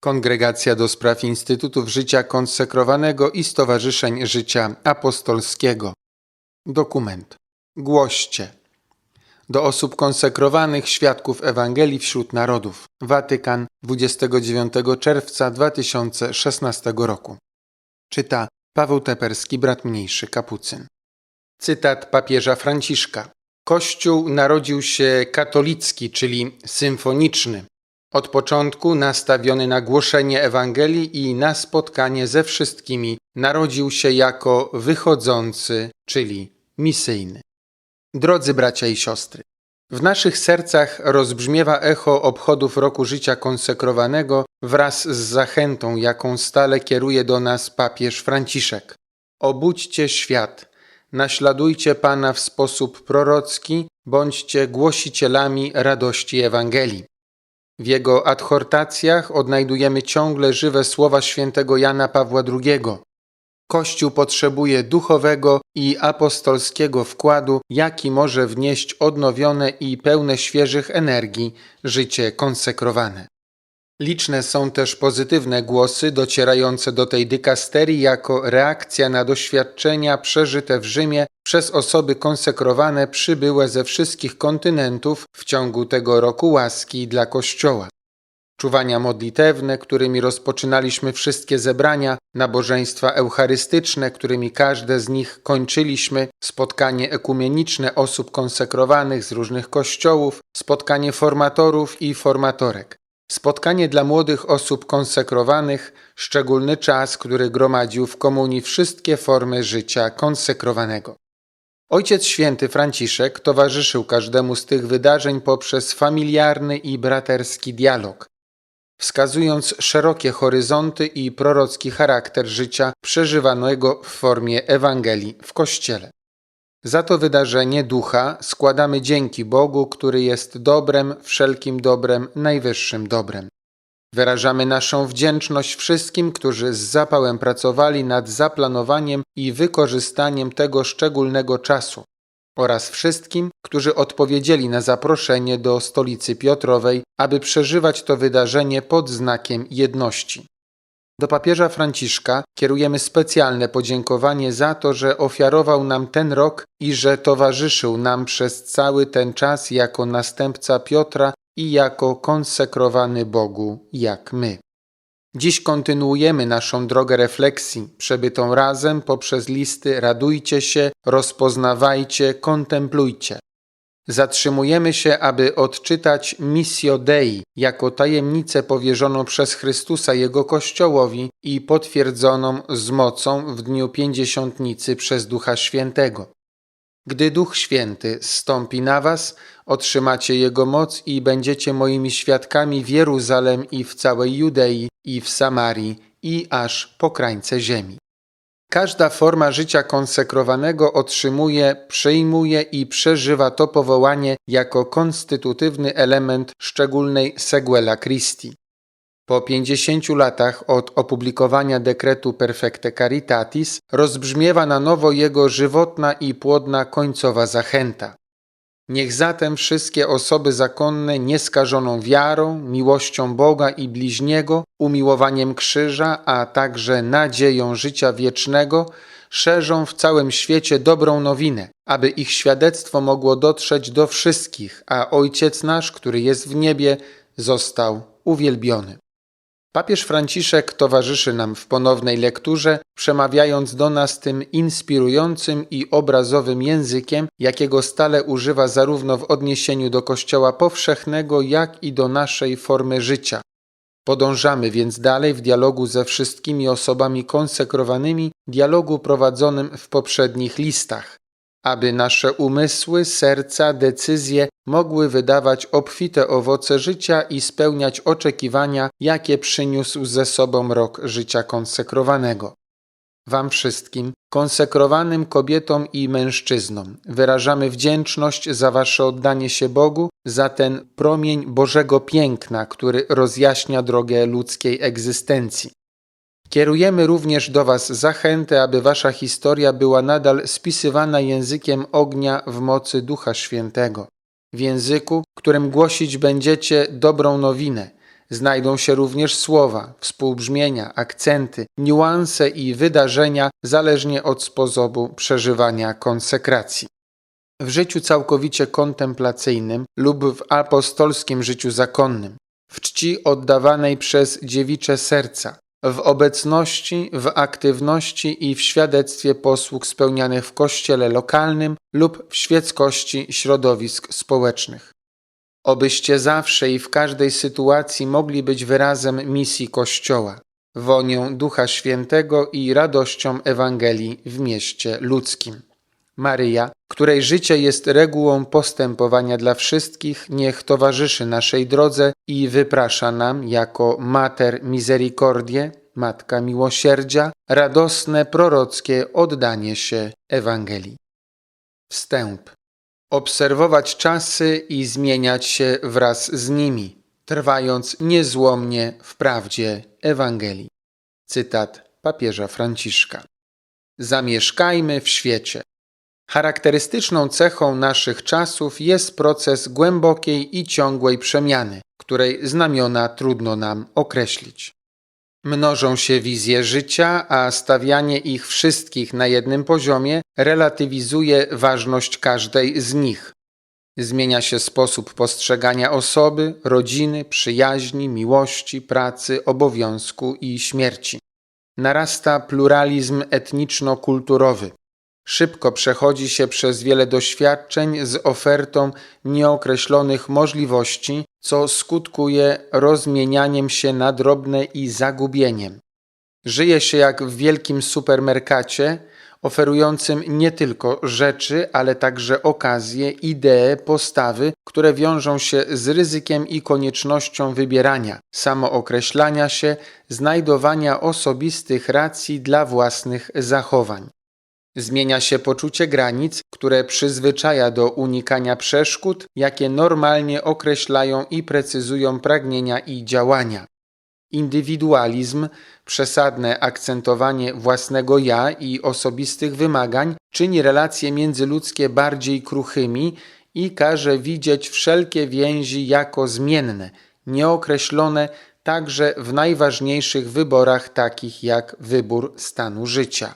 Kongregacja do Spraw Instytutów Życia Konsekrowanego i Stowarzyszeń Życia Apostolskiego. Dokument. Głoście. Do osób konsekrowanych, świadków Ewangelii wśród narodów. Watykan, 29 czerwca 2016 roku. Czyta Paweł Teperski, brat mniejszy, kapucyn. Cytat papieża Franciszka. Kościół narodził się katolicki, czyli symfoniczny. Od początku nastawiony na głoszenie Ewangelii i na spotkanie ze wszystkimi, narodził się jako wychodzący, czyli misyjny. Drodzy bracia i siostry, w naszych sercach rozbrzmiewa echo obchodów roku życia konsekrowanego wraz z zachętą, jaką stale kieruje do nas papież Franciszek. Obudźcie świat, naśladujcie Pana w sposób prorocki, bądźcie głosicielami radości Ewangelii. W jego adhortacjach odnajdujemy ciągle żywe słowa świętego Jana Pawła II. Kościół potrzebuje duchowego i apostolskiego wkładu, jaki może wnieść odnowione i pełne świeżych energii życie konsekrowane. Liczne są też pozytywne głosy docierające do tej dykasterii jako reakcja na doświadczenia przeżyte w Rzymie przez osoby konsekrowane przybyłe ze wszystkich kontynentów w ciągu tego roku łaski dla Kościoła. Czuwania modlitewne, którymi rozpoczynaliśmy wszystkie zebrania, nabożeństwa eucharystyczne, którymi każde z nich kończyliśmy, spotkanie ekumeniczne osób konsekrowanych z różnych kościołów, spotkanie formatorów i formatorek. Spotkanie dla młodych osób konsekrowanych, szczególny czas, który gromadził w komunii wszystkie formy życia konsekrowanego. Ojciec Święty Franciszek towarzyszył każdemu z tych wydarzeń poprzez familiarny i braterski dialog, wskazując szerokie horyzonty i prorocki charakter życia przeżywanego w formie Ewangelii w Kościele. Za to wydarzenie ducha składamy dzięki Bogu, który jest dobrem, wszelkim dobrem, najwyższym dobrem. Wyrażamy naszą wdzięczność wszystkim, którzy z zapałem pracowali nad zaplanowaniem i wykorzystaniem tego szczególnego czasu oraz wszystkim, którzy odpowiedzieli na zaproszenie do stolicy Piotrowej, aby przeżywać to wydarzenie pod znakiem jedności. Do papieża Franciszka kierujemy specjalne podziękowanie za to, że ofiarował nam ten rok i że towarzyszył nam przez cały ten czas jako następca Piotra i jako konsekrowany Bogu jak my. Dziś kontynuujemy naszą drogę refleksji, przebytą razem poprzez listy Radujcie się, rozpoznawajcie, kontemplujcie. Zatrzymujemy się, aby odczytać Missio Dei jako tajemnicę powierzoną przez Chrystusa Jego Kościołowi i potwierdzoną z mocą w dniu pięćdziesiątnicy przez Ducha Świętego. Gdy Duch Święty zstąpi na was, otrzymacie Jego moc i będziecie moimi świadkami w Jeruzalem i w całej Judei i w Samarii i aż po krańce ziemi. Każda forma życia konsekrowanego otrzymuje, przyjmuje i przeżywa to powołanie jako konstytutywny element szczególnej Seguela Christi. Po 50 latach od opublikowania dekretu Perfecte Caritatis rozbrzmiewa na nowo jego żywotna i płodna końcowa zachęta. Niech zatem wszystkie osoby zakonne nieskażoną wiarą, miłością Boga i bliźniego, umiłowaniem krzyża, a także nadzieją życia wiecznego, szerzą w całym świecie dobrą nowinę, aby ich świadectwo mogło dotrzeć do wszystkich, a Ojciec nasz, który jest w niebie, został uwielbiony. Papież Franciszek towarzyszy nam w ponownej lekturze, przemawiając do nas tym inspirującym i obrazowym językiem, jakiego stale używa zarówno w odniesieniu do Kościoła powszechnego, jak i do naszej formy życia. Podążamy więc dalej w dialogu ze wszystkimi osobami konsekrowanymi, dialogu prowadzonym w poprzednich listach aby nasze umysły, serca, decyzje mogły wydawać obfite owoce życia i spełniać oczekiwania, jakie przyniósł ze sobą rok życia konsekrowanego. Wam wszystkim, konsekrowanym kobietom i mężczyznom, wyrażamy wdzięczność za Wasze oddanie się Bogu, za ten promień Bożego piękna, który rozjaśnia drogę ludzkiej egzystencji. Kierujemy również do Was zachętę, aby Wasza historia była nadal spisywana językiem ognia w mocy Ducha Świętego, w języku, którym głosić będziecie dobrą nowinę, Znajdą się również słowa, współbrzmienia, akcenty, niuanse i wydarzenia zależnie od sposobu przeżywania konsekracji. W życiu całkowicie kontemplacyjnym lub w apostolskim życiu zakonnym, w czci oddawanej przez dziewicze serca, w obecności, w aktywności i w świadectwie posług spełnianych w kościele lokalnym lub w świeckości środowisk społecznych. Obyście zawsze i w każdej sytuacji mogli być wyrazem misji Kościoła, wonią Ducha Świętego i radością Ewangelii w mieście ludzkim. Maryja, której życie jest regułą postępowania dla wszystkich, niech towarzyszy naszej drodze i wyprasza nam jako Mater Misericordie, Matka Miłosierdzia, radosne prorockie oddanie się Ewangelii. Wstęp. Obserwować czasy i zmieniać się wraz z nimi, trwając niezłomnie w prawdzie Ewangelii. Cytat papieża Franciszka. Zamieszkajmy w świecie. Charakterystyczną cechą naszych czasów jest proces głębokiej i ciągłej przemiany, której znamiona trudno nam określić. Mnożą się wizje życia, a stawianie ich wszystkich na jednym poziomie relatywizuje ważność każdej z nich. Zmienia się sposób postrzegania osoby, rodziny, przyjaźni, miłości, pracy, obowiązku i śmierci. Narasta pluralizm etniczno-kulturowy. Szybko przechodzi się przez wiele doświadczeń z ofertą nieokreślonych możliwości, co skutkuje rozmienianiem się na drobne i zagubieniem. Żyje się jak w wielkim supermerkacie, oferującym nie tylko rzeczy, ale także okazje, idee, postawy, które wiążą się z ryzykiem i koniecznością wybierania, samookreślania się, znajdowania osobistych racji dla własnych zachowań. Zmienia się poczucie granic, które przyzwyczaja do unikania przeszkód, jakie normalnie określają i precyzują pragnienia i działania. Indywidualizm, przesadne akcentowanie własnego ja i osobistych wymagań czyni relacje międzyludzkie bardziej kruchymi i każe widzieć wszelkie więzi jako zmienne, nieokreślone także w najważniejszych wyborach takich jak wybór stanu życia.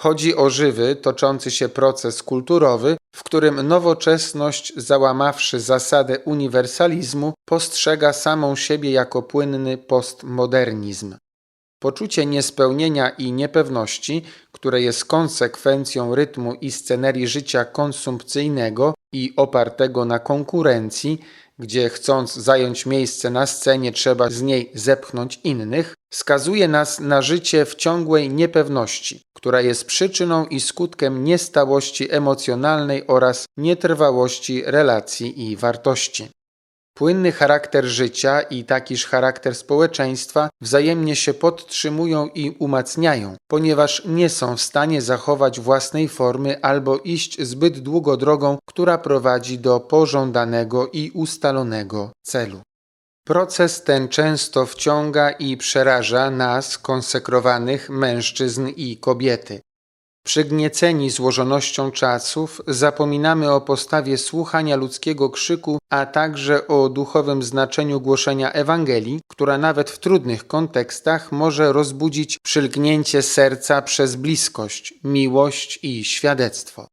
Chodzi o żywy, toczący się proces kulturowy, w którym nowoczesność, załamawszy zasadę uniwersalizmu, postrzega samą siebie jako płynny postmodernizm. Poczucie niespełnienia i niepewności, które jest konsekwencją rytmu i scenerii życia konsumpcyjnego i opartego na konkurencji, gdzie chcąc zająć miejsce na scenie trzeba z niej zepchnąć innych, skazuje nas na życie w ciągłej niepewności, która jest przyczyną i skutkiem niestałości emocjonalnej oraz nietrwałości relacji i wartości. Płynny charakter życia i takiż charakter społeczeństwa wzajemnie się podtrzymują i umacniają, ponieważ nie są w stanie zachować własnej formy albo iść zbyt długo drogą, która prowadzi do pożądanego i ustalonego celu. Proces ten często wciąga i przeraża nas, konsekrowanych mężczyzn i kobiety. Przygnieceni złożonością czasów, zapominamy o postawie słuchania ludzkiego krzyku, a także o duchowym znaczeniu głoszenia Ewangelii, która nawet w trudnych kontekstach może rozbudzić przylgnięcie serca przez bliskość, miłość i świadectwo.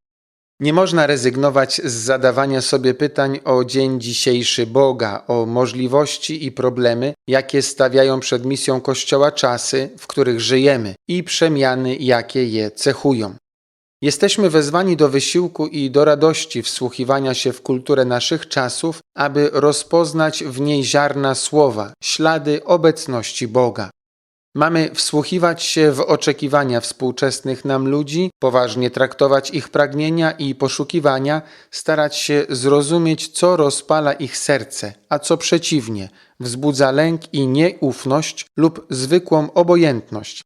Nie można rezygnować z zadawania sobie pytań o dzień dzisiejszy Boga, o możliwości i problemy, jakie stawiają przed misją Kościoła czasy, w których żyjemy i przemiany, jakie je cechują. Jesteśmy wezwani do wysiłku i do radości wsłuchiwania się w kulturę naszych czasów, aby rozpoznać w niej ziarna słowa, ślady obecności Boga. Mamy wsłuchiwać się w oczekiwania współczesnych nam ludzi, poważnie traktować ich pragnienia i poszukiwania, starać się zrozumieć, co rozpala ich serce, a co przeciwnie, wzbudza lęk i nieufność lub zwykłą obojętność,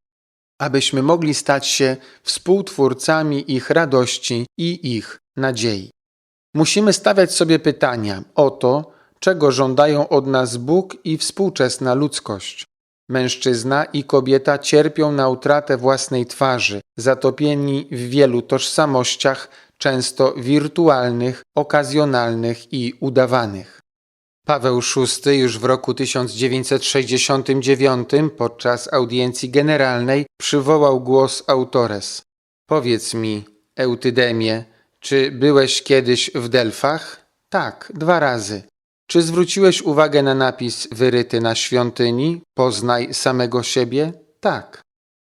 abyśmy mogli stać się współtwórcami ich radości i ich nadziei. Musimy stawiać sobie pytania o to, czego żądają od nas Bóg i współczesna ludzkość. Mężczyzna i kobieta cierpią na utratę własnej twarzy, zatopieni w wielu tożsamościach, często wirtualnych, okazjonalnych i udawanych. Paweł VI już w roku 1969 podczas audiencji generalnej przywołał głos autores. Powiedz mi, Eutydemie, czy byłeś kiedyś w Delfach? Tak, dwa razy. Czy zwróciłeś uwagę na napis wyryty na świątyni Poznaj samego siebie? Tak.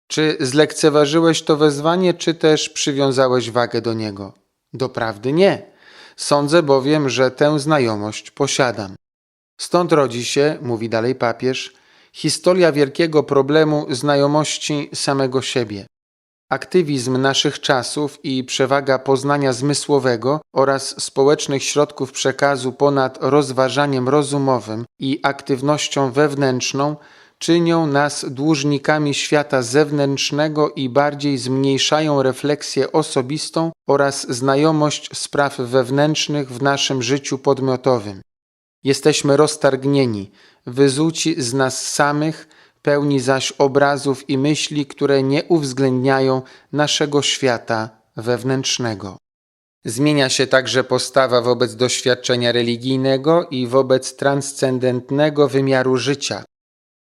Czy zlekceważyłeś to wezwanie, czy też przywiązałeś wagę do niego? Doprawdy nie. Sądzę bowiem, że tę znajomość posiadam. Stąd rodzi się, mówi dalej papież, historia wielkiego problemu znajomości samego siebie. Aktywizm naszych czasów i przewaga poznania zmysłowego oraz społecznych środków przekazu ponad rozważaniem rozumowym i aktywnością wewnętrzną czynią nas dłużnikami świata zewnętrznego i bardziej zmniejszają refleksję osobistą oraz znajomość spraw wewnętrznych w naszym życiu podmiotowym. Jesteśmy roztargnieni, wyzuci z nas samych, pełni zaś obrazów i myśli, które nie uwzględniają naszego świata wewnętrznego. Zmienia się także postawa wobec doświadczenia religijnego i wobec transcendentnego wymiaru życia.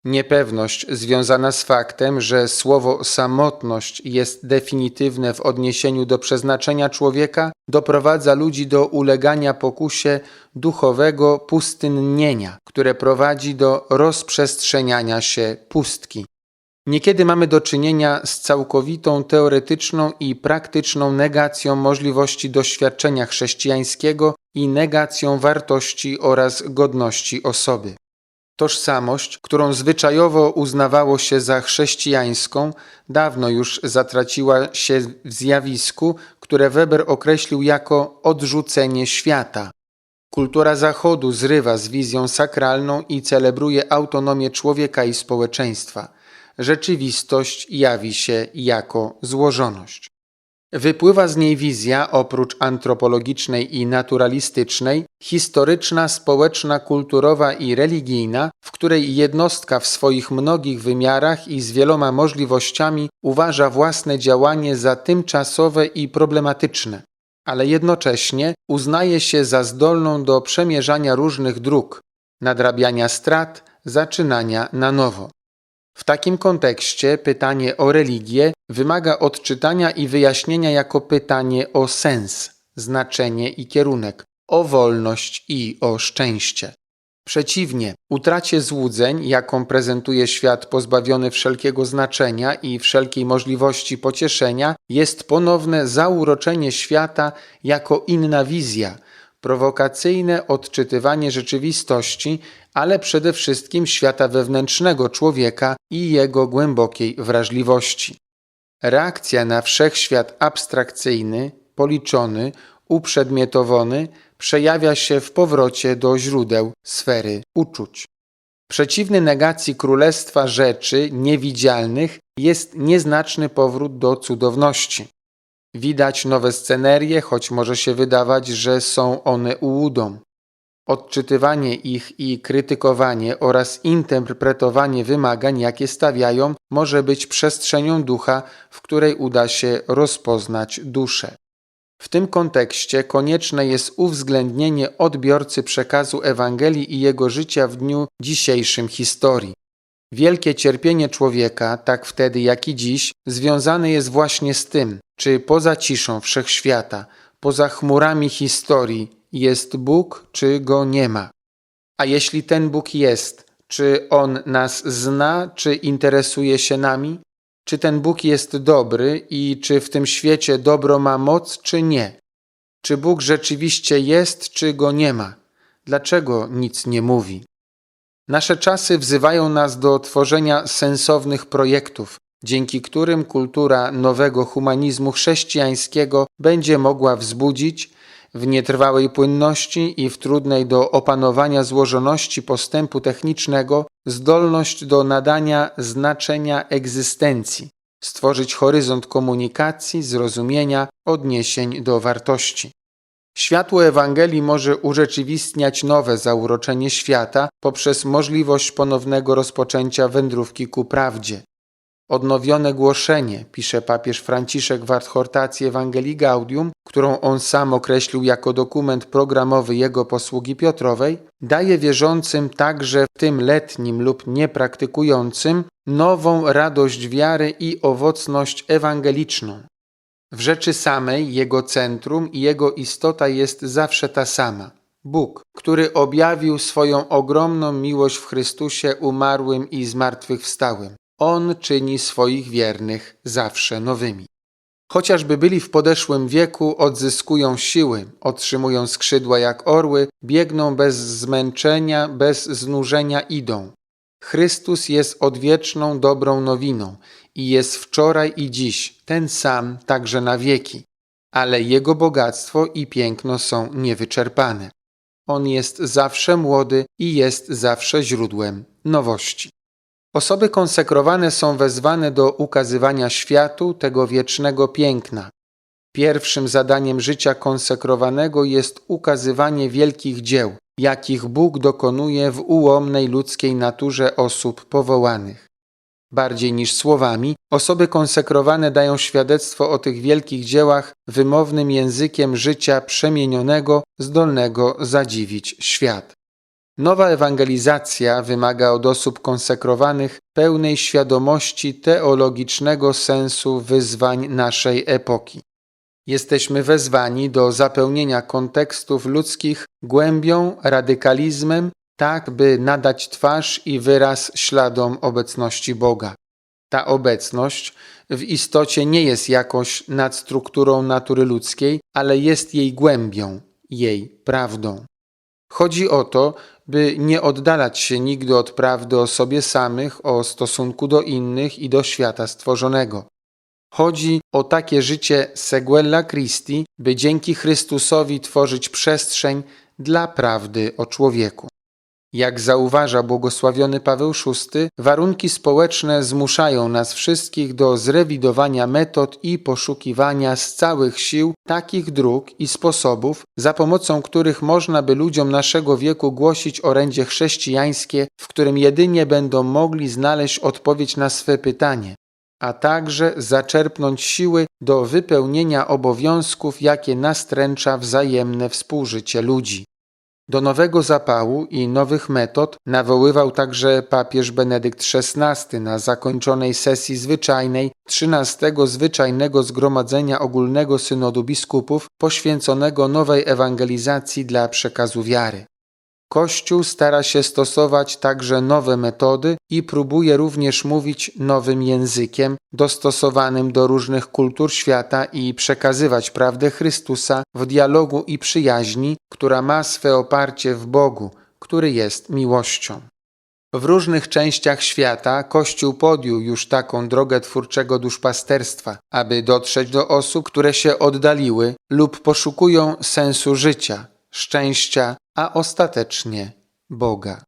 Niepewność związana z faktem, że słowo samotność jest definitywne w odniesieniu do przeznaczenia człowieka, doprowadza ludzi do ulegania pokusie duchowego pustynnienia, które prowadzi do rozprzestrzeniania się pustki. Niekiedy mamy do czynienia z całkowitą teoretyczną i praktyczną negacją możliwości doświadczenia chrześcijańskiego i negacją wartości oraz godności osoby. Tożsamość, którą zwyczajowo uznawało się za chrześcijańską, dawno już zatraciła się w zjawisku, które Weber określił jako odrzucenie świata. Kultura Zachodu zrywa z wizją sakralną i celebruje autonomię człowieka i społeczeństwa. Rzeczywistość jawi się jako złożoność. Wypływa z niej wizja, oprócz antropologicznej i naturalistycznej, historyczna, społeczna, kulturowa i religijna, w której jednostka w swoich mnogich wymiarach i z wieloma możliwościami uważa własne działanie za tymczasowe i problematyczne, ale jednocześnie uznaje się za zdolną do przemierzania różnych dróg, nadrabiania strat, zaczynania na nowo. W takim kontekście pytanie o religię wymaga odczytania i wyjaśnienia jako pytanie o sens, znaczenie i kierunek, o wolność i o szczęście. Przeciwnie, utracie złudzeń, jaką prezentuje świat pozbawiony wszelkiego znaczenia i wszelkiej możliwości pocieszenia, jest ponowne zauroczenie świata jako inna wizja, prowokacyjne odczytywanie rzeczywistości, ale przede wszystkim świata wewnętrznego człowieka i jego głębokiej wrażliwości. Reakcja na wszechświat abstrakcyjny, policzony, uprzedmiotowany przejawia się w powrocie do źródeł sfery uczuć. Przeciwny negacji królestwa rzeczy niewidzialnych jest nieznaczny powrót do cudowności. Widać nowe scenerie, choć może się wydawać, że są one ułudą. Odczytywanie ich i krytykowanie oraz interpretowanie wymagań, jakie stawiają, może być przestrzenią ducha, w której uda się rozpoznać duszę. W tym kontekście konieczne jest uwzględnienie odbiorcy przekazu Ewangelii i jego życia w dniu dzisiejszym historii. Wielkie cierpienie człowieka, tak wtedy jak i dziś, związane jest właśnie z tym, czy poza ciszą wszechświata, poza chmurami historii jest Bóg, czy go nie ma. A jeśli ten Bóg jest, czy on nas zna, czy interesuje się nami? Czy ten Bóg jest dobry i czy w tym świecie dobro ma moc, czy nie? Czy Bóg rzeczywiście jest, czy go nie ma? Dlaczego nic nie mówi? Nasze czasy wzywają nas do tworzenia sensownych projektów, dzięki którym kultura nowego humanizmu chrześcijańskiego będzie mogła wzbudzić w nietrwałej płynności i w trudnej do opanowania złożoności postępu technicznego zdolność do nadania znaczenia egzystencji, stworzyć horyzont komunikacji, zrozumienia, odniesień do wartości. Światło Ewangelii może urzeczywistniać nowe zauroczenie świata poprzez możliwość ponownego rozpoczęcia wędrówki ku prawdzie. Odnowione głoszenie, pisze papież Franciszek w adhortacji Ewangelii Gaudium, którą on sam określił jako dokument programowy jego posługi Piotrowej, daje wierzącym także tym letnim lub niepraktykującym nową radość wiary i owocność ewangeliczną. W rzeczy samej jego centrum i jego istota jest zawsze ta sama. Bóg, który objawił swoją ogromną miłość w Chrystusie umarłym i zmartwychwstałym. On czyni swoich wiernych zawsze nowymi. Chociażby byli w podeszłym wieku, odzyskują siły, otrzymują skrzydła jak orły, biegną bez zmęczenia, bez znużenia idą. Chrystus jest odwieczną dobrą nowiną i jest wczoraj i dziś, ten sam także na wieki, ale Jego bogactwo i piękno są niewyczerpane. On jest zawsze młody i jest zawsze źródłem nowości. Osoby konsekrowane są wezwane do ukazywania światu tego wiecznego piękna. Pierwszym zadaniem życia konsekrowanego jest ukazywanie wielkich dzieł, jakich Bóg dokonuje w ułomnej ludzkiej naturze osób powołanych. Bardziej niż słowami, osoby konsekrowane dają świadectwo o tych wielkich dziełach wymownym językiem życia przemienionego, zdolnego zadziwić świat. Nowa ewangelizacja wymaga od osób konsekrowanych pełnej świadomości teologicznego sensu wyzwań naszej epoki. Jesteśmy wezwani do zapełnienia kontekstów ludzkich głębią, radykalizmem, tak by nadać twarz i wyraz śladom obecności Boga. Ta obecność w istocie nie jest jakoś nad strukturą natury ludzkiej, ale jest jej głębią, jej prawdą. Chodzi o to, by nie oddalać się nigdy od prawdy o sobie samych, o stosunku do innych i do świata stworzonego. Chodzi o takie życie Seguella Christi, by dzięki Chrystusowi tworzyć przestrzeń dla prawdy o człowieku. Jak zauważa błogosławiony Paweł VI, warunki społeczne zmuszają nas wszystkich do zrewidowania metod i poszukiwania z całych sił takich dróg i sposobów, za pomocą których można by ludziom naszego wieku głosić orędzie chrześcijańskie, w którym jedynie będą mogli znaleźć odpowiedź na swe pytanie, a także zaczerpnąć siły do wypełnienia obowiązków, jakie nastręcza wzajemne współżycie ludzi. Do nowego zapału i nowych metod nawoływał także papież Benedykt XVI na zakończonej sesji zwyczajnej 13 Zwyczajnego Zgromadzenia Ogólnego Synodu Biskupów poświęconego nowej ewangelizacji dla przekazu wiary. Kościół stara się stosować także nowe metody i próbuje również mówić nowym językiem, dostosowanym do różnych kultur świata i przekazywać prawdę Chrystusa w dialogu i przyjaźni, która ma swe oparcie w Bogu, który jest miłością. W różnych częściach świata Kościół podjął już taką drogę twórczego duszpasterstwa, aby dotrzeć do osób, które się oddaliły lub poszukują sensu życia, szczęścia, a ostatecznie Boga.